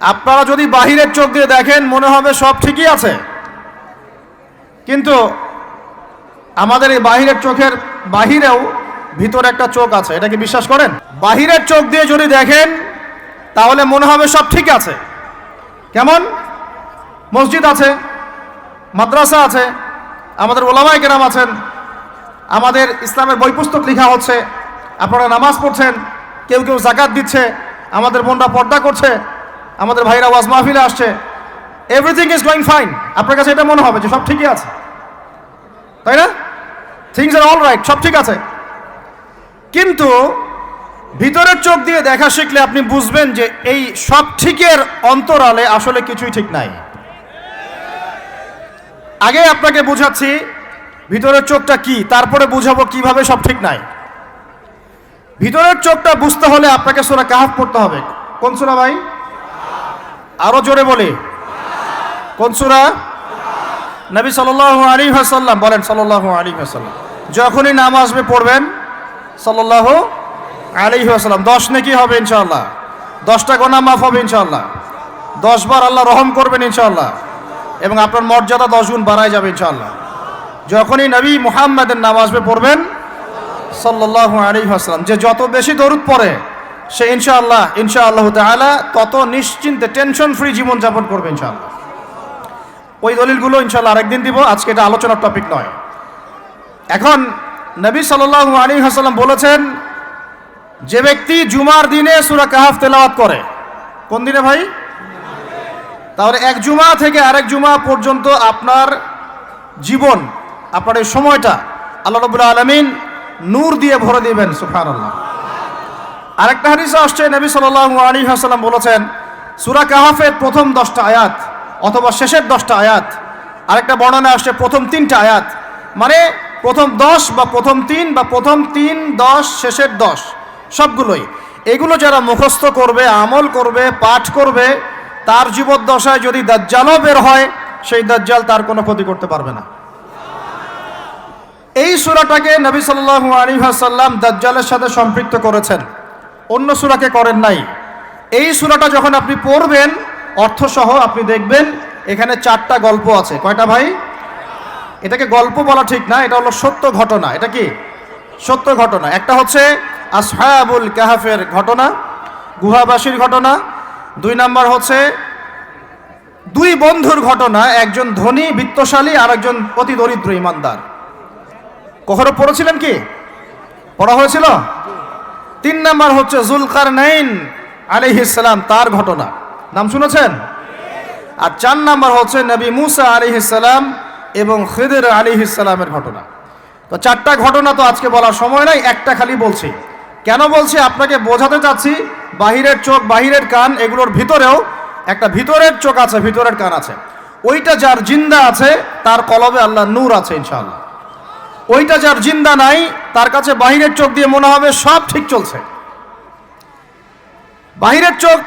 আপনারা যদি বাহিরের চোখ দিয়ে দেখেন, মনে হবে সব ঠিকই আছে। কিন্তু আমাদের এই বাহিরের চোখের বাহিরেও ভিতরে একটা চোখ আছে। এটা কি বিশ্বাস করেন? বাহিরের চোখ দিয়ে যদি দেখেন, তাহলে মনে হবে সব ঠিক আছে। কেমন? মসজিদ আছে, মাদ্রাসা আছে, আমাদের ওলামাই কেরাম আছেন, আমাদের ইসলামের বই পুস্তক লেখা হচ্ছে, আপনারা নামাজ পড়ছেন, কেউ কেউ জাকাত দিচ্ছে, আমাদের বোনরা পর্দা করছে আমাদের ভাইরা ওয়াজ মাহফিলে আসছে। এভরিথিং ইজ গোয়িং ফাইন আপনার কাছে এটা মনে হবে যে সব ঠিকই আছে। তাই না? থিংস আর অল রাইট সব ঠিক আছে। কিন্তু ভিতরের চোখ দিয়ে দেখা শিখলে আপনি বুঝবেন যে এই সব ঠিকের অন্তরালে আসলে কিছুই ঠিক নাই। আগে আপনাকে বুঝাচ্ছি, ভিতরের চোখটা কি, তারপরে বুঝাবো কীভাবে সব ঠিক নাই। ভিতরের চোখটা বুঝতে হলে আপনাকে সোনা কাহাফ পড়তে হবে। কোন সুরা ভাই? আরও জোরে বলি। কোন সুরা? নবী সাল্লাল্লাহু আলাইহি ওয়াসাল্লাম বলেন, সাল্লাল্লাহু আলাইহি ওয়াসাল্লাম। যখনই নাম আসবে পড়বেন, সাল্লাল্লাহু আলাইহি ওয়াসাল্লাম, দশ নাকি হবে ইনশাআল্লাহ। দশটা গোনা মাফ হবে ইনশাল্লাহ দশ বার আল্লাহ রহম করবেন ইনশাআল্লাহ। এবং আপনার মর্যাদা দশ গুণ বাড়ায় যাবে ইনশাআল্লাহ। যখনই নবী মুহাম্মাদের নাম আসবে পড়বেন, সাল্লাল্লাহু আলাইহি ওয়াসাল্লাম, যে যত বেশি দরুদ পড়ে সে ইনশাআল্লাহ ইনশাআল্লাহ তাআলা তত নিশ্চিন্তে টেনশন ফ্রি জীবন যাপন করবে ইনশাআল্লাহ। ওই দলিলগুলো ইনশাআল্লাহ আরেকদিন দিব, আজকে এটা আলোচনার টপিক নয়। এখন নবী সাল্লাল্লাহু আলাইহি ওয়াসাল্লাম বলেছেন, যে ব্যক্তি জুমার দিনে সূরা কাহাফ তেলাওয়াত করে, কোন দিনে ভাই? তাহলে এক জুমা থেকে আরেক জুমা পর্যন্ত আপনার জীবন, আপনার এই সময়টা আল্লাহ রবুল্লা আলমিন নূর দিয়ে ভরে দিবেন সুফান আল্লাহ আরেকটা হাদিসে আসছে, নবী সাল্লাল্লাহু আলাইহি ওয়াসাল্লাম বলেছেন, সূরা কাহাফের প্রথম দশটা আয়াত অথবা শেষের দশটা আয়াত, আরেকটা বর্ণনা আসছে প্রথম তিনটা আয়াত মানে প্রথম দশ বা প্রথম তিন বা প্রথম তিন দশ, শেষের দশ, সবগুলোই। এগুলো যারা মুখস্থ করবে, আমল করবে, পাঠ করবে, তার জীবদ্দশায় যদি দাজ্জালও বের হয়, সেই দাজ্জাল তার কোনো ক্ষতি করতে পারবে না। এই সুরাটাকে নবী সাল্লাল্লাহু আলাইহি ওয়াসাল্লাম দাজ্জালের সাথে সম্পৃক্ত করেছেন। অন্য সুরাকে করেন নাই। এই সুরাটা যখন আপনি পড়বেন, অর্থসহ আপনি দেখবেন এখানে চারটা গল্প আছে। কয়টা ভাই? এটাকে গল্প বলা ঠিক না, এটা হলো সত্য ঘটনা। এটা কি? সত্য ঘটনা। একটা হচ্ছে আসহাবুল কাহাফের ঘটনা, গুহাবাসীর ঘটনা। দুই নাম্বার হচ্ছে দুই বন্ধুর ঘটনা, একজন ধনী, বিত্তশালী আর একজন অতি দরিদ্র, ইমানদার। কখনো পড়েছিলেন কি? পড়া হয়েছিল? তিন নাম্বার হচ্ছে জুলকার নাইন আলিহিসাল্লাম তার ঘটনা। নাম শুনেছেন? আর চার নাম্বার হচ্ছে নবী মুসা আলিহিসাল্লাম এবং খিদের আলিহিসাল্লামের ঘটনা। তো চারটা ঘটনা তো আজকে বলার সময় নাই, একটা খালি বলছি। কেন বলছি? আপনাকে বোঝাতে চাচ্ছি, বাহিরের চোখ, বাহিরের কান, এগুলোর ভিতরেও একটা ভিতরের চোখ আছে, ভিতরের কান আছে। ওইটা যার জিন্দা আছে, তার কলবে আল্লাহ নূর আছে, ইনশাআল্লাহ। ওইটা যার জিন্দা নাই, তার কাছে বাহিরের চোখ দিয়ে মনে হবে সব ঠিক চলছে। বাহিরের চোখ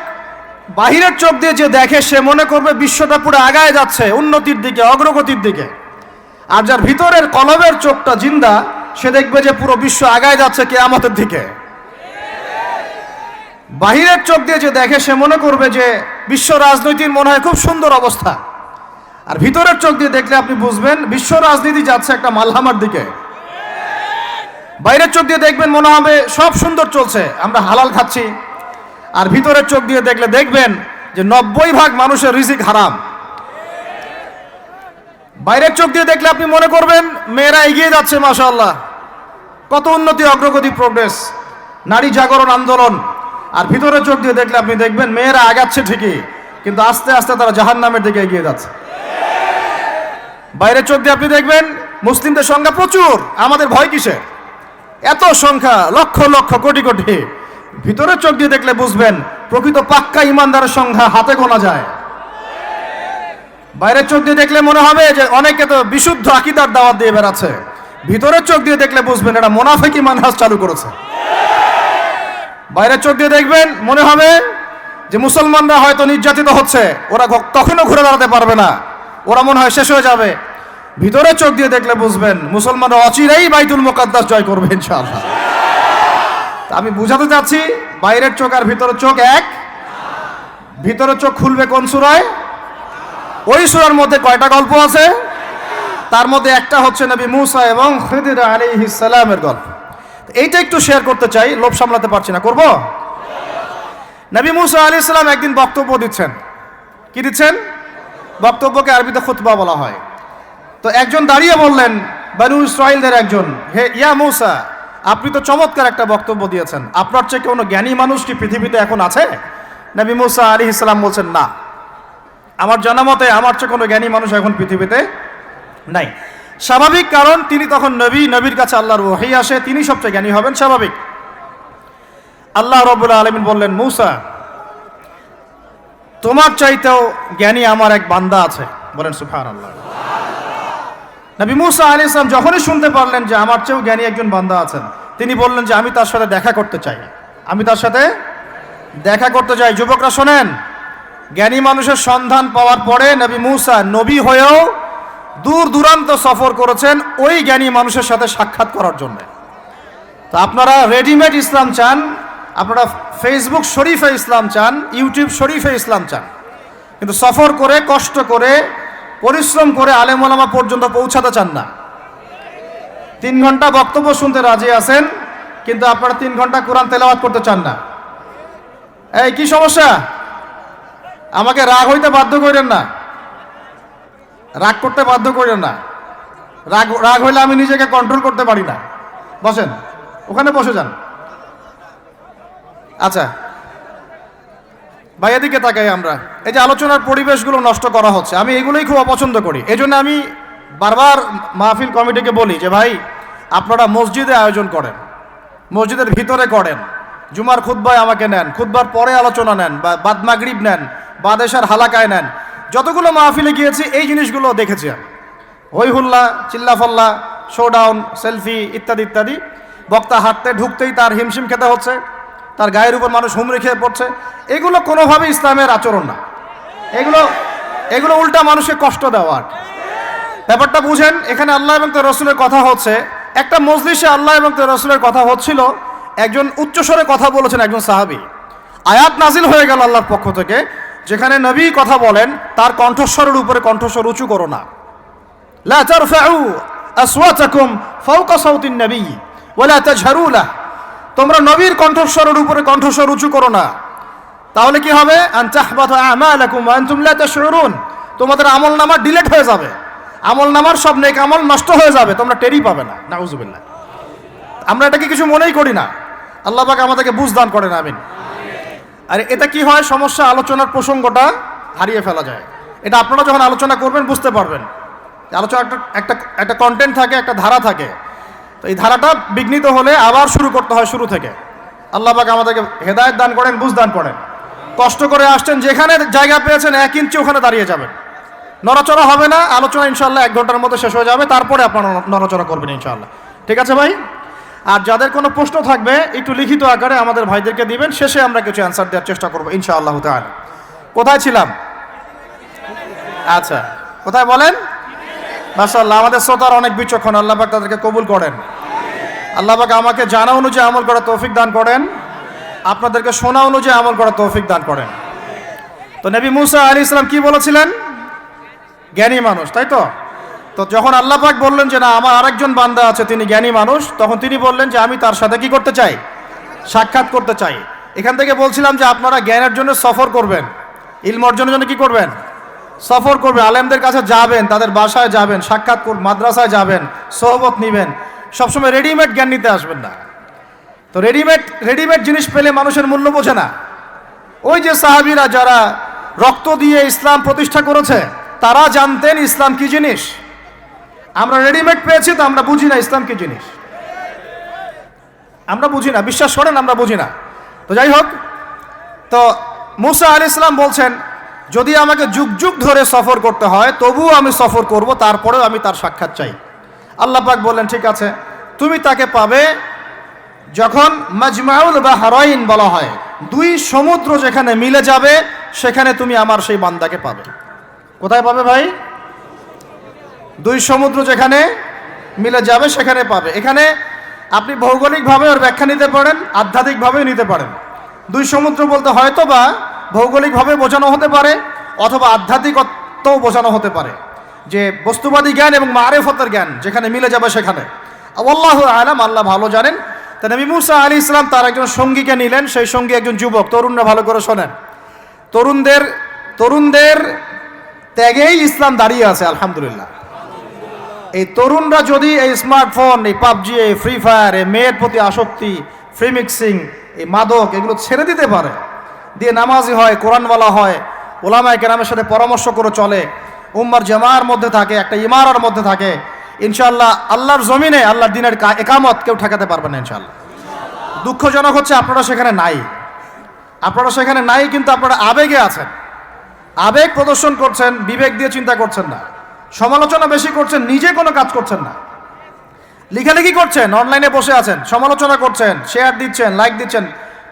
বাহিরের চোখ দিয়ে যে দেখে, সে মনে করবে বিশ্বটা পুরো আগায় যাচ্ছে, উন্নতির দিকে, অগ্রগতির দিকে। আর যার ভিতরের কলবের চোখটা জিন্দা, সে দেখবে যে পুরো বিশ্ব আগায় যাচ্ছে কেয়ামতের দিকে। বাহিরের চোখ দিয়ে যে দেখে, সে মনে করবে যে বিশ্ব রাজনীতির মনে হয় খুব সুন্দর অবস্থা। আর ভিতরের চোখ দিয়ে দেখলে আপনি বুঝবেন, বিশ্ব রাজনীতি যাচ্ছে একটা মালহামার দিকে। বাইরের চোখ দিয়ে দেখবেন মনে হবে সব সুন্দর চলছে, আমরা হালাল খাচ্ছি। আর ভিতরের চোখ দিয়ে দেখলে দেখবেন যে নব্বই ভাগ মানুষের রিজিক হারাম। বাইরের চোখ দিয়ে দেখলে আপনি মনে করবেন, মেয়েরা এগিয়ে যাচ্ছে, মাশাআল্লাহ। কত উন্নতি, অগ্রগতি প্রোগ্রেস নারী জাগরণ, আন্দোলন। আর ভিতরের চোখ দিয়ে দেখলে আপনি দেখবেন, মেয়েরা আগাচ্ছে ঠিকই, কিন্তু আস্তে আস্তে তারা জাহান নামের দিকে এগিয়ে যাচ্ছে। বাইরের চোখ দিয়ে আপনি দেখবেন মুসলিমদের সংখ্যা প্রচুর। আমাদের ভয় কিসে এত সংখ্যা, লক্ষ লক্ষ, কোটি কোটি। ভিতরের চোখ দিয়ে দেখলে বুঝবেন, প্রকৃত পাক্কা ইমানদারের সংখ্যা হাতে গোনা যায়। বাইরের চোখ দিয়ে দেখলে মনে হবে যে অনেকে তো বিশুদ্ধ আকিদার দাওয়াত দিয়ে বেড়াচ্ছে। ভিতরের চোখ দিয়ে দেখলে বুঝবেন এটা মোনাফেকি মানহাজ চালু করেছে। বাইরের চোখ দিয়ে দেখবেন, মনে হবে যে মুসলমানরা হয়তো নির্যাতিত হচ্ছে, ওরা কখনো ঘুরে দাঁড়াতে পারবে না। ওরা মনে হয় শেষ হয়ে যাবে। ভিতরে চোখ দিয়ে দেখলে বুঝবেন মুসলমানরা অচিরেই বাইতুল মোকাদ্দাস জয় করবে, ইনশাআল্লাহ। আমি বুঝাতে চাচ্ছি, বাইরের চোখ আর ভিতরের চোখ এক। ভিতরের চোখ খুলবে কোন সুরায়? ওই সুরার মধ্যে কয়টা গল্প আছে? তার মধ্যে একটা হচ্ছে নবী মুসা এবং খিদির আলাইহিস সালামের গল্প। এইটা একটু শেয়ার করতে চাই, লোভ সামলাতে পারছি না। করব? নবী মুসা আলাইহিস সালাম একদিন বক্তব্য দিচ্ছেন। কি দিচ্ছেন? বক্তব্যকে আরবিতে খুতবা বলা হয়। তো একজন দাঁড়িয়ে বললেন, বানু ইসরাইলদের একজন। হে, ইয়া মৌসা, আপনি তো চমৎকার একটা বক্তব্য দিয়েছেন। আপনার চেয়ে কোনো জ্ঞানী মানুষ কি পৃথিবীতে এখন আছে? নবী মৌসা আলী ইসলাম বলছেন, না। আমার জানা মতে আমার চেয়ে কোনো জ্ঞানী মানুষ এখন পৃথিবীতে নাই। স্বাভাবিক কারণ, তিনি তখন নবী, নবীর কাছে আল্লাহর ওহি আসে, তিনি সবচেয়ে জ্ঞানী হবেন, স্বাভাবিক। আল্লাহ রবুল্লা আলমিন বললেন, মৌসা তোমার চাইতেও জ্ঞানী আমার এক বান্দা আছে। বলেন সুফান আল্লাহ নবী মুসা আলী ইসলাম যখনই শুনতে পারলেন যে আমার চেয়েও জ্ঞানী একজন বান্দা আছেন, তিনি বললেন যে আমি তার সাথে দেখা করতে চাই আমি তার সাথে দেখা করতে চাই। যুবকরা, শোনেন, জ্ঞানী মানুষের সন্ধান পাওয়ার পরে নবী মুসা নবী হয়েও দূর দূরান্ত সফর করেছেন ওই জ্ঞানী মানুষের সাথে সাক্ষাৎ করার জন্য। তো আপনারা রেডিমেড ইসলাম চান আপনারা ফেসবুক শরীফে ইসলাম চান ইউটিউব শরীফে ইসলাম চান। কিন্তু সফর করে, কষ্ট করে, পরিশ্রম করে আলেমোলামা পর্যন্ত পৌঁছাতে চান না। তিন ঘণ্টা বক্তব্য শুনতে রাজি আছেন, কিন্তু আপনারা তিন ঘণ্টা কোরআন তেলাওয়াত করতে চান না। এই, কি সমস্যা? আমাকে রাগ হইতে বাধ্য করেন না। রাগ করতে বাধ্য করেন না। রাগ রাগ হইলে আমি নিজেকে কন্ট্রোল করতে পারি না। বসেন, ওখানে বসে যান। আচ্ছা। ভাই এদিকে তাকাই আমরা। এই যে আলোচনার পরিবেশগুলো নষ্ট করা হচ্ছে, আমি এগুলোই খুব অপছন্দ করি। এই জন্য আমি বারবার মাহফিল কমিটিকে বলি যে, ভাই, আপনারা মসজিদে আয়োজন করেন, মসজিদের ভিতরে করেন, জুমার খুদ্বায় আমাকে নেন খুদ্বার পরে আলোচনা নেন, বা বাদ মাগরিব নেন বাদেশার হালাকায় নেন, যতগুলো মাহফিলে গিয়েছি, এই জিনিসগুলো দেখেছি আমি। হই হুল্লা চিল্লাফল্লা শোডাউন, সেলফি, ইত্যাদি ইত্যাদি। বক্তা হাঁটতে, ঢুকতেই তার হিমশিম খেতে হচ্ছে। তার গায়ের উপর মানুষ হুম খেয়ে পড়ছে। এগুলো কোনোভাবে ইসলামের আচরণ না। এগুলো এগুলো উল্টা মানুষকে কষ্ট দেওয়ার ব্যাপারটা বুঝেন, এখানে আল্লাহ এবং তোর রসুলের কথা হচ্ছে, একটা মজলিসে আল্লাহ এবং তোর রসুলের কথা হচ্ছিল, একজন উচ্চস্বরে কথা বলেছেন একজন সাহাবি। আয়াত নাজিল হয়ে গেল আল্লাহর পক্ষ থেকে, যেখানে নবী কথা বলেন, তার কণ্ঠস্বরের উপরে কণ্ঠস্বর উঁচু করো না। লা তারফাউ সাউতিন নবী, ওয়া লা তোমরা নবীর কণ্ঠস্বরের উপরে কণ্ঠস্বর উঁচু করো না। তাহলে কি হবে? তোমাদের আমল নামা ডিলিট হয়ে যাবে। আমল নামার সব নেক আমল নষ্ট হয়ে যাবে। তোমরা টেরই পাবে না। নাউজুবিল্লাহ। আমরা এটাকে কিছু মনেই করি না। আল্লাহ পাক আমাদেরকে বুঝ দান করেন, আমিন। আর এটা কি হয়? সমস্যা আলোচনার প্রসঙ্গটা হারিয়ে ফেলা যায়। এটা আপনারা যখন আলোচনা করবেন, বুঝতে পারবেন। আলোচনা একটা একটা কন্টেন্ট থাকে, একটা ধারা থাকে। তো এই ধারাটা বিঘ্নিত হলে আবার শুরু করতে হয় শুরু থেকে। আল্লাহ পাক আমাদেরকে হেদায়ত দান করেন, বুঝ দান করেন। কষ্ট করে আসছেন, যেখানে জায়গা পেয়েছেন এক ইঞ্চি ওখানে দাঁড়িয়ে যাবেন। নড়াচড়া হবে না, আলোচনা ইনশাল্লাহ এক ঘণ্টার মধ্যে শেষ হয়ে যাবে, তারপরে আপনারা নড়াচড়া করবেন ইনশাল্লাহ ঠিক আছে ভাই? আর যাদের কোনো প্রশ্ন থাকবে, একটু লিখিত আকারে আমাদের ভাইদেরকে দিবেন, শেষে আমরা কিছু অ্যান্সার দেওয়ার চেষ্টা করব ইনশাআল্লাহ তাহলে কোথায় ছিলাম? আচ্ছা কোথায় বলেন? মাশাল্লাহ আমাদের শ্রোতার অনেক বিচক্ষণ, আল্লাহ তাদেরকে কবুল করেন। আল্লাহ পাক আমাকে জানা অনুযায়ী আমল করার তৌফিক দান করেন। আপনাদেরকে শোনা অনুযায়ী আমল করার তৌফিক দান করেন। তো নবী মুসা আলী ইসলাম কি বলেছিলেন? জ্ঞানী মানুষ, তাই তো? তো যখন আল্লাহ পাক বললেন যে, না, আমার আরেকজন বান্দা আছে, তিনি জ্ঞানী মানুষ, তখন তিনি বললেন যে, আমি তার সাথে কি করতে চাই? সাক্ষাৎ করতে চাই। এখান থেকে বলছিলাম যে, আপনারা জ্ঞানের জন্য সফর করবেন। ইলম অর্জনের জন্য কি করবেন? সফর করবেন। আলেমদের কাছে যাবেন, তাদের বাসায় যাবেন, সাক্ষাৎ কর, মাদ্রাসায় যাবেন, সোহবত নিবেন। সবসময় রেডিমেড জ্ঞান নিতে আসবেন না। তো রেডিমেড রেডিমেড জিনিস পেলে মানুষের মূল্য বোঝে না। ওই যে সাহাবিরা যারা রক্ত দিয়ে ইসলাম প্রতিষ্ঠা করেছে, তারা জানতেন ইসলাম কি জিনিস। আমরা রেডিমেড পেয়েছি তো আমরা বুঝি না ইসলাম কি জিনিস। আমরা বুঝি না, বিশ্বাস করেন আমরা বুঝি না। তো যাই হোক, তো মুসা আলি ইসলাম বলছেন, যদি আমাকে যুগ যুগ ধরে সফর করতে হয়, তবুও আমি সফর করব, তারপরেও আমি তার সাক্ষাৎ চাই। আল্লাহ পাক বললেন, ঠিক আছে, তুমি তাকে পাবে যখন মাজমাউল বা হারাইন বলা হয়। দুই সমুদ্র যেখানে মিলে যাবে, সেখানে তুমি আমার সেই বান্দাকে পাবে। কোথায় পাবে ভাই? দুই সমুদ্র যেখানে মিলে যাবে, সেখানে পাবে। এখানে আপনি ভৌগোলিকভাবে ওর ব্যাখ্যা নিতে পারেন, আধ্যাত্মিকভাবেও নিতে পারেন। দুই সমুদ্র বলতে হয়তো বা ভৌগোলিকভাবে বোঝানো হতে পারে, অথবা আধ্যাত্মিকত্বও বোঝানো হতে পারে। যে বস্তুবাদী জ্ঞান এবং মারেফতের জ্ঞান যেখানে মিলে যাবে সেখানে। আল্লাহ আলাম, আল্লাহ ভালো জানেন। তা নবী মুসা আলী ইসলাম তার একজন সঙ্গীকে নিলেন, সেই সঙ্গী একজন যুবক। তরুণরা ভালো করে শোনেন। তরুণদের তরুণদের ত্যাগেই ইসলাম দাঁড়িয়ে আছে, আলহামদুলিল্লাহ। এই তরুণরা যদি এই স্মার্টফোন, এই পাবজি, এই ফ্রি ফায়ার, এই মেয়ের প্রতি আসক্তি, ফ্রি মিক্সিং, এই মাদক, এগুলো ছেড়ে দিতে পারে। দিয়ে নামাজি হয়, কোরআনওয়ালা হয়, ওলামায় কেরামের সাথে পরামর্শ করে চলে। উম্মার জামার মধ্যে থাকে, একটা ইমারার মধ্যে থাকে। ইনশাল্লাহ আল্লাহর জমিনে, আল্লাহর দিনের একামত কেউ ঠেকাতে পারবে না ইনশাআল্লাহ। দুঃখজনক হচ্ছে আপনারা সেখানে নাই। আপনারা সেখানে নাই কিন্তু আপনারা আবেগে আছেন। আবেগ প্রদর্শন করছেন, বিবেক দিয়ে চিন্তা করছেন না। সমালোচনা বেশি করছেন, নিজে কোনো কাজ করছেন না। লিখালেখি করছেন, অনলাইনে বসে আছেন, সমালোচনা করছেন শেয়ার দিচ্ছেন লাইক দিচ্ছেন।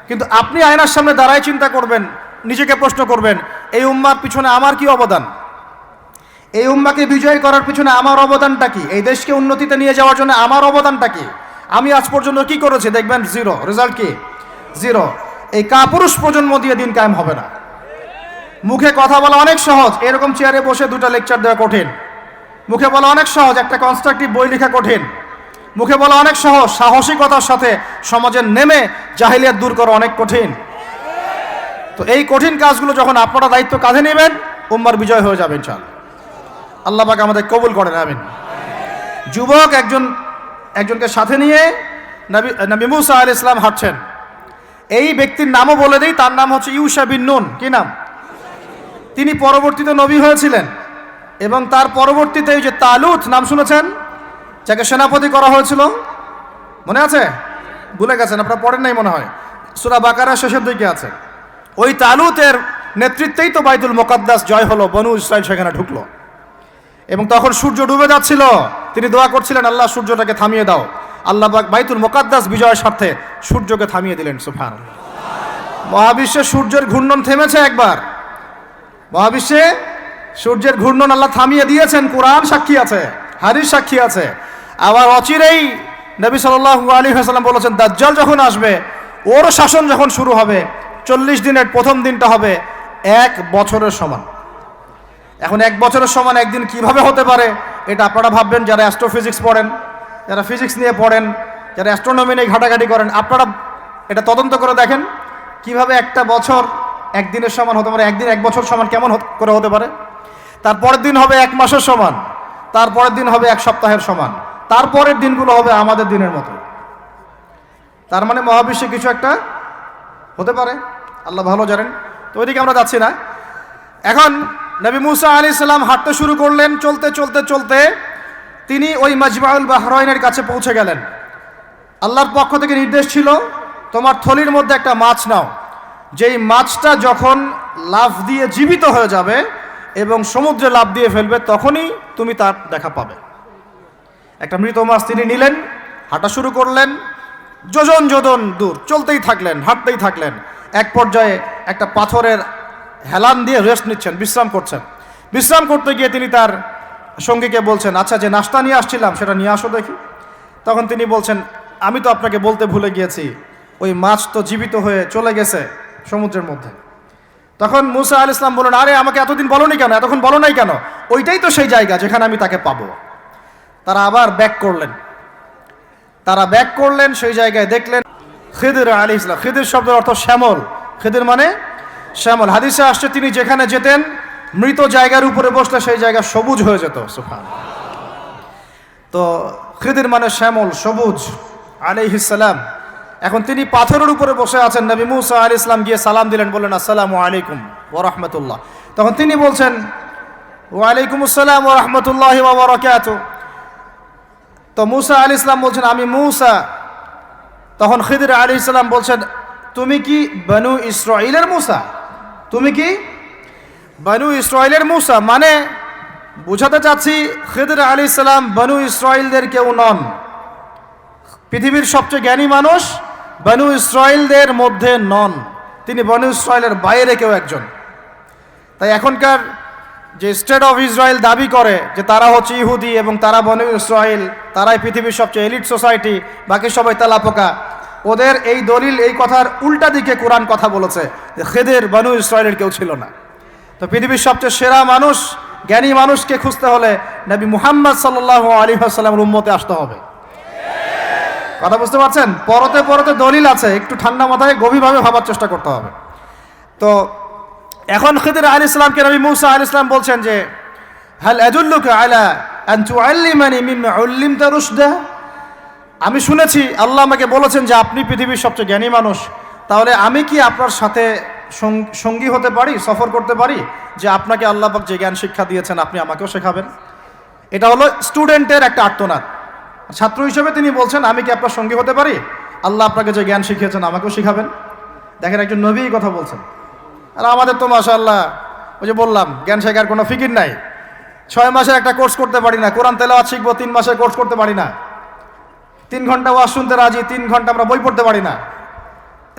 কিন্তু আপনি আয়নার সামনে দাঁড়ায় চিন্তা করবেন, নিজেকে প্রশ্ন করবেন, এই উম্মার পিছনে আমার কি অবদান? এই উম্মাকে বিজয় করার পিছনে আমার অবদানটা কি? এই দেশকে উন্নতিতে নিয়ে যাওয়ার জন্য আমার অবদানটা কি? আমি আজ পর্যন্ত কি করেছি? দেখবেন জিরো রেজাল্ট কি? জিরো এই কাপুরুষ প্রজন্ম দিয়ে দিন কায়েম হবে না। মুখে কথা বলা অনেক সহজ। এরকম চেয়ারে বসে দুটো লেকচার দেওয়া কঠিন। মুখে বলা অনেক সহজ। একটা কনস্ট্রাকটিভ বই লেখা কঠিন। মুখে বলা অনেক সহজ। সাহসিকতার সাথে সমাজের নেমে জাহিলিয়াত দূর করা অনেক কঠিন। তো এই কঠিন কাজগুলো যখন আপনারা দায়িত্ব কাঁধে নেবেন, উম্মার বিজয় হয়ে যাবে ইনশাল আল্লাহ পাক আমাদের কবুল করেন, আমিন। যুবক একজন, একজনকে সাথে নিয়ে নবী নবী মুসা আল ইসলাম হাঁটছেন। এই ব্যক্তির নামও বলে দিই, তার নাম হচ্ছে ইউসা বিন নুন। কি নাম? তিনি পরবর্তীতে নবী হয়েছিলেন এবং তার পরবর্তীতে যে তালুত নাম শুনেছেন, যাকে সেনাপতি করা হয়েছিল। মনে আছে? ভুলে গেছেন, আপনারা পড়েন নাই মনে হয়। সুরা বাকারা শেষের দিকে আছে। ওই তালুতের নেতৃত্বেই তো বাইতুল মোকাদ্দাস জয় হলো, বনু ইসরায়েল সেখানে ঢুকলো। এবং তখন সূর্য ডুবে যাচ্ছিল। তিনি দোয়া করছিলেন, আল্লাহ, সূর্যটাকে থামিয়ে দাও। আল্লাহ বাইতুল মোকাদ্দাস বিজয়ের স্বার্থে সূর্যকে থামিয়ে দিলেন সুফান মহাবিশ্বে সূর্যের ঘূর্ণন থেমেছে একবার। মহাবিশ্বে সূর্যের ঘূর্ণন আল্লাহ থামিয়ে দিয়েছেন, কোরআন সাক্ষী আছে হারির সাক্ষী আছে। আবার অচিরেই নবী সাল্লাল্লাহু আলী হাসাল্লাম বলেছেন, দাজ্জাল যখন আসবে, ওর শাসন যখন শুরু হবে, চল্লিশ দিনের প্রথম দিনটা হবে এক বছরের সমান। এখন এক বছরের সমান একদিন কীভাবে হতে পারে, এটা আপনারা ভাববেন। যারা অ্যাস্ট্রোফিজিক্স পড়েন, যারা ফিজিক্স নিয়ে পড়েন, যারা অ্যাস্ট্রোনমি নিয়ে ঘাটাঘাটি করেন, আপনারা এটা তদন্ত করে দেখেন কীভাবে একটা বছর একদিনের সমান হতে পারে, একদিন এক বছর সমান কেমন করে হতে পারে। তারপরের দিন হবে এক মাসের সমান, তারপরের দিন হবে এক সপ্তাহের সমান, তারপরের দিনগুলো হবে আমাদের দিনের মতো। তার মানে মহাবিশ্বে কিছু একটা হতে পারে, আল্লাহ ভালো জানেন। তো ওইদিকে আমরা যাচ্ছি না। এখন নবী মুসা আলী সাল্লাম হাঁটতে শুরু করলেন, চলতে চলতে চলতে তিনি ওই মাজমাউল বাহরাইনের কাছে পৌঁছে গেলেন। আল্লাহর পক্ষ থেকে নির্দেশ ছিল, তোমার থলির মধ্যে একটা মাছ নাও। যেই মাছটা যখন লাফ দিয়ে জীবিত হয়ে যাবে এবং সমুদ্রে লাফ দিয়ে ফেলবে, তখনই তুমি তার দেখা পাবে। একটা মৃত মাছ তিনি নিলেন, হাঁটা শুরু করলেন, যোজন যোজন দূর, চলতেই থাকলেন, হাঁটতেই থাকলেন। এক পর্যায়ে একটা পাথরের হেলান দিয়ে রেস্ট নিচ্ছেন, বিশ্রাম করছেন। বিশ্রাম করতে গিয়ে তিনি তার সঙ্গীকে বলছেন আচ্ছা যে নাস্তা নিয়ে আসছিলাম, সেটা নিয়ে আসো দেখি। তখন তিনি বলছেন, আমি তো আপনাকে বলতে ভুলে গিয়েছি, ওই মাছ তো জীবিত হয়ে চলে গেছে সমুদ্রের মধ্যে। তখন মুসা আল ইসলাম বললেন, আরে, আমাকে এতদিন বলনি কেন? এতক্ষণ বলো নাই কেন? ওইটাই তো সেই জায়গা যেখানে আমি তাকে পাবো। তারা আবার ব্যাক করলেন। তারা ব্যাক করলেন, সেই জায়গায় দেখলেন খিদির আলী ইসলাম খিদির শব্দের অর্থ শ্যামল। খিদির মানে শ্যামল, হাদিসে আসছে তিনি যেখানে যেতেন, মৃত জায়গার উপরে বসলে সেই জায়গা সবুজ হয়ে যেত সুফান তো খিদির মানে শ্যামল, সবুজ আলী ইসালাম এখন তিনি পাথরের উপরে বসে আছেন, নবী মুসা আলী ইসলাম গিয়ে সালাম দিলেন, বললেন, আসসালামু আলাইকুম ও রহমতুল্লাহ। তখন তিনি বলছেন ওয়ালাইকুম আসসালাম ও রহমতুল্লাহ ওবরাকাত তো মুসা আলী ইসলাম বলছেন, আমি মুসা। তখন খিদির আলী ইসলাম বলছেন, তুমি কি বনু ইসরাইলের মুসা? তুমি কি? বনু ইসরায়েলের মুসা মানে বুঝাতে চাচ্ছি খিদির আলী ইসলাম বনু ইসরাইলদের কেউ নন। পৃথিবীর সবচেয়ে জ্ঞানী মানুষ বনু ইসরায়েলদের মধ্যে নন। তিনি বনু ইসরায়েলের বাইরে কেউ একজন। তাই এখনকার যে স্টেট অফ ইসরায়েল দাবি করে যে তারা হচ্ছে ইহুদি এবং তারা বনু ইসরায়েল তারাই পৃথিবীর সবচেয়ে এলিট সোসাইটি, বাকি সবাই তেলাপোকা ওদের এই দলিল, এই কথার উল্টা দিকে কোরআন কথা বলেছে যে খেদের বানু ইসরায়েলের কেউ ছিল না। তো পৃথিবীর সবচেয়ে সেরা মানুষ, জ্ঞানী মানুষকে খুঁজতে হলে নবী মুহাম্মদ সাল্লাহ আলী আসাল্লামের উম্মতে আসতে হবে। কথা বুঝতে পারছেন? পরতে পরতে দলিল আছে, একটু ঠান্ডা মাথায় গভীরভাবে ভাবার চেষ্টা করতে হবে। তো এখন খিদির আল ইসলামকে নবী মুসা আল ইসলাম বলছেন যে, হাল আদুল্লুক আলা আন তুআল্লিমানি মিম্মা উল্লিমতা রুশদা? আমি শুনেছি, আল্লাহ আমাকে বলেছেন যে আপনি পৃথিবীর সবচেয়ে জ্ঞানী মানুষ। তাহলে আমি কি আপনার সাথে সঙ্গী হতে পারি, সফর করতে পারি, যে আপনাকে আল্লাহ পাক যে জ্ঞান শিক্ষা দিয়েছেন, আপনি আমাকেও শেখাবেন? এটা হলো স্টুডেন্টের একটা আর্তনাদ। ছাত্র হিসেবে তিনি বলছেন, আমি কি আপনার সঙ্গী হতে পারি? আল্লাহ আপনাকে যে জ্ঞান শিখিয়েছেন, আমাকেও শিখাবেন। দেখেন একজন নবী কথা বলছেন। আর আমাদের তো মাসা আল্লাহ ওই যে বললাম, জ্ঞান শেখার কোনো ফিকির নাই। ছয় মাসের একটা কোর্স করতে পারি না, কোরআন তেলাওয়াত শিখব, তিন মাসের কোর্স করতে পারি না। তিন ঘণ্টা ওয়াজ শুনতে রাজি, তিন ঘণ্টা আমরা বই পড়তে পারি না।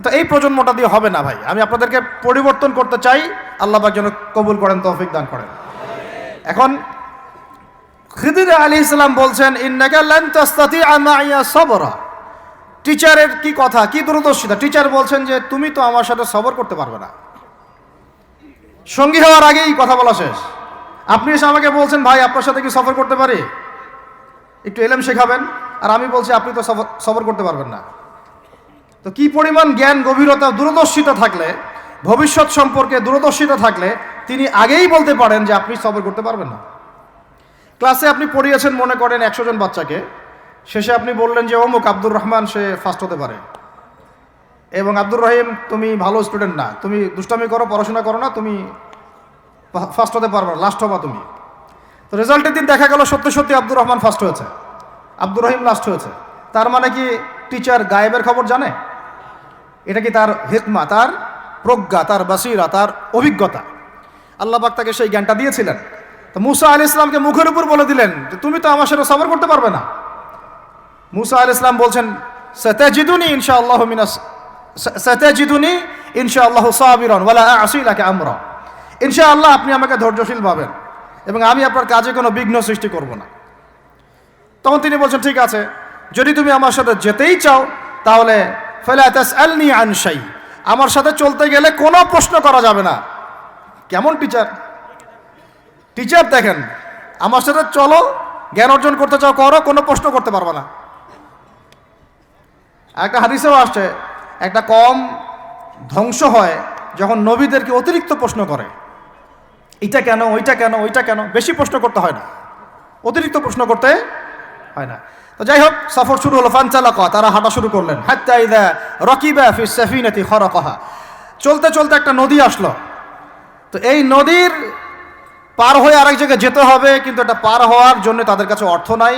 তো এই প্রজন্মটা দিয়ে হবে না ভাই। আমি আপনাদেরকে পরিবর্তন করতে চাই। আল্লাহ যেন কবুল করেন, তৌফিক দান করেন। এখন খিদির আলী ইসলাম বলছেন টিচারের কি কথা, কি দূরদর্শিতা? টিচার বলছেন যে, তুমি তো আমার সাথে সবর করতে পারবে না। সঙ্গী হওয়ার আগেই কথা বলা শেষ। আপনি এসে আমাকে বলছেন, ভাই, আপনার সাথে কি সফর করতে পারি? একটু এলেম শেখাবেন। আর আমি বলছি, আপনি তো সফর করতে পারবেন না। তো কি পরিমাণ জ্ঞান, গভীরতা, দূরদর্শিতা থাকলে, ভবিষ্যৎ সম্পর্কে দূরদর্শিতা থাকলে, তিনি আগেই বলতে পারেন যে আপনি সফর করতে পারবেন না। ক্লাসে আপনি পড়িয়েছেন, মনে করেন একশো জন বাচ্চাকে। শেষে আপনি বললেন যে, অমুক আব্দুর রহমান, সে ফার্স্ট হতে পারে। এবং আব্দুর রহিম, তুমি ভালো স্টুডেন্ট না। তুমি দুষ্টামি করো, পড়াশোনা করো না, তুমি ফার্স্ট হতে পারবে লাস্ট হবা তুমি। তো রেজাল্টের দিন দেখা গেল, সত্যি সত্যি আব্দুর রহমান ফার্স্ট হয়েছে। আব্দুর রহিম লাস্ট হয়েছে। তার মানে কি টিচার গায়েবের খবর জানে? এটা কি তার হিকমা, তার প্রজ্ঞা, তার বাসিরা, তার অভিজ্ঞতা? আল্লাহ পাক তাকে সেই জ্ঞানটা দিয়েছিলেন। তো মুসা আল ইসলামকে মুখের উপর বলে দিলেন যে, তুমি তো আমার সাথে সবর করতে পারবে না। মুসা আল ইসলাম বলছেন, সতাজিদুনি ইনশা আল্লাহ মিনাস, সতাজিদুনি ইনশা আল্লাহ সাবিরন ওয়ালা আসিলাকে আমরা। ইনশা আল্লাহ আপনি আমাকে ধৈর্যশীল পাবেন এবং আমি আপনার কাজে কোনো বিঘ্ন সৃষ্টি করব না। তখন তিনি বলছেন, ঠিক আছে, যদি তুমি আমার সাথে যেতেই চাও, তাহলে আনসাই আমার সাথে চলতে গেলে কোনো প্রশ্ন করা যাবে না। কেমন টিচার? টিচার, দেখেন, আমার সাথে চলো, জ্ঞান অর্জন করতে চাও, করো, কোনো প্রশ্ন করতে পারবে না। একটা হাদিসেও আসছে, একটা কম ধ্বংস হয় যখন নবীদেরকে অতিরিক্ত প্রশ্ন করে, এটা কেন, ওইটা কেন ওইটা কেন? বেশি প্রশ্ন করতে হয় না। অতিরিক্ত প্রশ্ন করতে হয় না। তো যাই হোক সফর শুরু হলো ফানচালাকা তারা হাঁটা শুরু করলেন। হাত্তা চলতে চলতে একটা নদী আসলো। তো এই নদীর পার হয়ে আরেক জায়গায় যেতে হবে, কিন্তু এটা পার হওয়ার জন্য তাদের কাছে অর্থ নাই।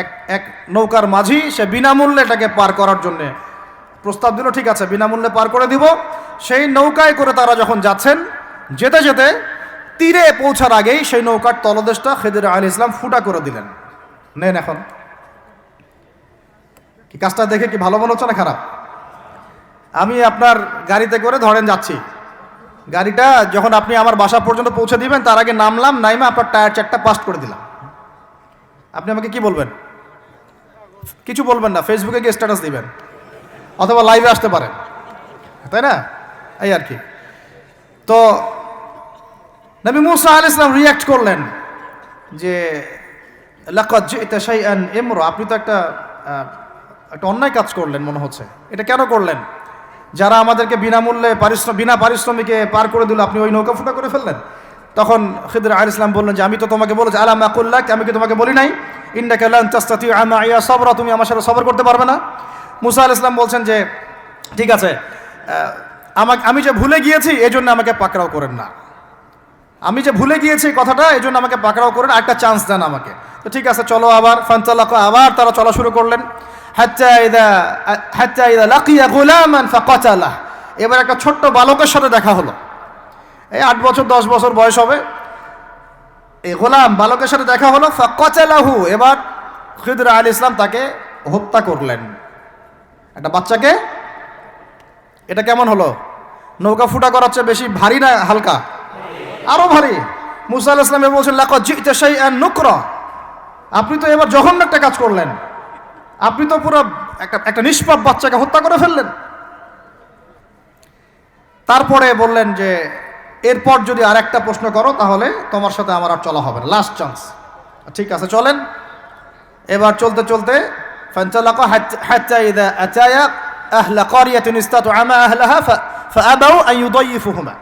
এক এক নৌকার মাঝি, সে বিনামূল্যে এটাকে পার করার জন্য প্রস্তাব দিল, ঠিক আছে, বিনামূল্যে পার করে দিব। সেই নৌকায় করে তারা যখন যাচ্ছেন, যেতে যেতে তীরে পৌঁছার আগেই সেই নৌকার তলদেশটা খেদের আলী ইসলাম ফুটা করে দিলেন। নেন এখন। কি কাজটা দেখে কি ভালো মনে হচ্ছে না খারাপ? আমি আপনার গাড়িতে করে ধরেন যাচ্ছি। গাড়িটা যখন আপনি আমার বাসা পর্যন্ত পৌঁছে দিবেন, তার আগে নামলাম, নাইমে আপনার টায়ার চারটা পাস্ট করে দিলাম। আপনি আমাকে কি বলবেন? কিছু বলবেন না ফেসবুকে গিয়ে স্ট্যাটাস দিবেন। অথবা লাইভে আসতে পারেন। তাই না? এই আর কি। তো নবী মুসা আল ইসলাম রিয়াক্ট করলেন যে লাকাত জিতা শাইআন ইমরা। আপনি তো একটা একটা অন্যায় কাজ করলেন মনে হচ্ছে। এটা কেন করলেন? যারা আমাদেরকে বিনামূল্যে পারিশ্রম বিনা পারিশ্রমিকে পার করে দিল, আপনি ওই নৌকা ফুটা করে ফেললেন? তখন খিদর আল ইসলাম বললেন যে, আমি তো তোমাকে বলেছি আলাম আকুল্লাহ আমি কি তোমাকে বলি নাই? ইন্ডাকে লান তাস্তাতি আমা সবরা, তুমি আমার সাথে সবর করতে পারবে না? মুসা আল ইসলাম বলছেন যে, ঠিক আছে আমাকে আমি যে ভুলে গিয়েছি এই জন্য আমাকে পাকড়াও করেন না। আমি যে ভুলে গিয়েছি এই কথাটা, এই জন্য আমাকে পাকড়াও করেন একটা চান্স দেন আমাকে। তো ঠিক আছে, চলো আবার, ফান্তালাক, আবার তারা চলা শুরু করলেন। এবার একটা ছোট্ট বালকের সাথে দেখা হলো। এই আট বছর, দশ বছর বয়স হবে। এই গোলাম বালকের সাথে দেখা হলো, ফাকাতালাহু। এবার খিদর আল ইসলাম তাকে হত্যা করলেন। একটা বাচ্চাকে, এটা কেমন হলো? নৌকা ফুটা করার চেয়ে বেশি ভারী না হালকা? আরো ভারী মুসা আল ইসলামে বলছেন লাকত জিতে সেই নুকরা আপনি তো এবার জঘন্য একটা কাজ করলেন আপনি তো পুরো একটা একটা নিষ্পাপ বাচ্চাকে হত্যা করে ফেললেন তারপরে বললেন যে এরপর যদি আর একটা প্রশ্ন করো তাহলে তোমার সাথে আমার আর চলা হবে না লাস্ট চান্স ঠিক আছে চলেন এবার চলতে চলতে فانطلق حتى حتى إذا أتايا أهل قرية استطعما أهلها ف- فأبوا أن يضيفهما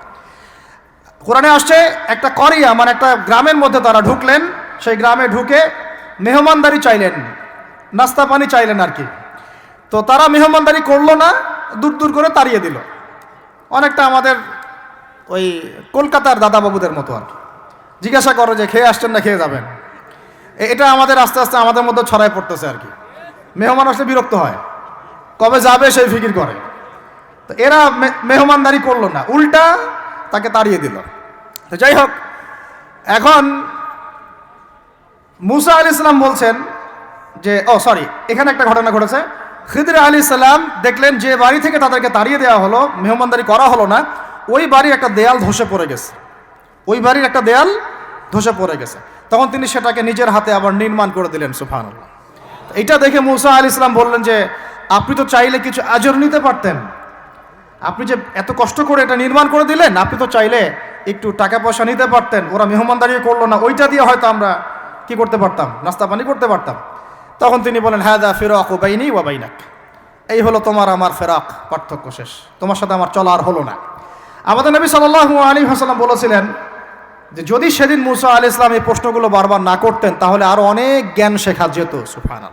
কোরআনে আসছে, একটা করিয়া মানে একটা গ্রামের মধ্যে তারা ঢুকলেন, সেই গ্রামে ঢুকে মেহমানদারি চাইলেন, নাস্তা পানি চাইলেন আর কি। তো তারা মেহমানদারি করল না, দূর দূর করে তাড়িয়ে দিল। অনেকটা আমাদের ওই কলকাতার দাদাবাবুদের মতো আর কি। জিজ্ঞাসা করো যে খেয়ে আসছেন না খেয়ে যাবেন। এটা আমাদের আস্তে আস্তে আমাদের মধ্যে ছড়াই পড়তেছে আর কি। মেহমান আসলে বিরক্ত হয়। কবে যাবে সেই ফিকির করে। তো এরা মেহমানদারি করল না, উল্টা তাকে তাড়িয়ে দিল। তো যাই হোক, এখন মুসা আলি ইসলাম বলছেন যে, ও সরি এখানে একটা ঘটনা ঘটেছে। খিদর আলী সালাম দেখলেন যে বাড়ি থেকে তাদেরকে তাড়িয়ে দেওয়া হলো, মেহমানদারি করা হলো না, ওই বাড়ির একটা দেয়াল ধসে পড়ে গেছে। ওই বাড়ির একটা দেয়াল ধসে পড়ে গেছে। তখন তিনি সেটাকে নিজের হাতে আবার নির্মাণ করে দিলেন সুফান এটা দেখে মুসা আলী ইসলাম বললেন যে, আপনি তো চাইলে কিছু আজর নিতে পারতেন। আপনি যে এত কষ্ট করে এটা নির্মাণ করে দিলেন, আপনি তো চাইলে একটু টাকা পয়সা নিতে পারতেন, ওরা মেহমানদারি করল না, ওইটা দিয়ে হয়তো আমরা কি করতে পারতাম, নাস্তা পানি করতে পারতাম। তখন তিনি বলেন হ্যাঁ দা ফেরক ও বাইনি ওয়া বাইনাক। এই হলো তোমার আমার ফেরাক পার্থক্য শেষ। তোমার সাথে আমার চলা আর হলো না। আমাদের নবী সাল্লাহ আলী হাসালাম বলেছিলেন যে, যদি সেদিন মুসা আলি ইসলাম এই প্রশ্নগুলো বারবার না করতেন, তাহলে আরও অনেক জ্ঞান শেখা যেত। সুফান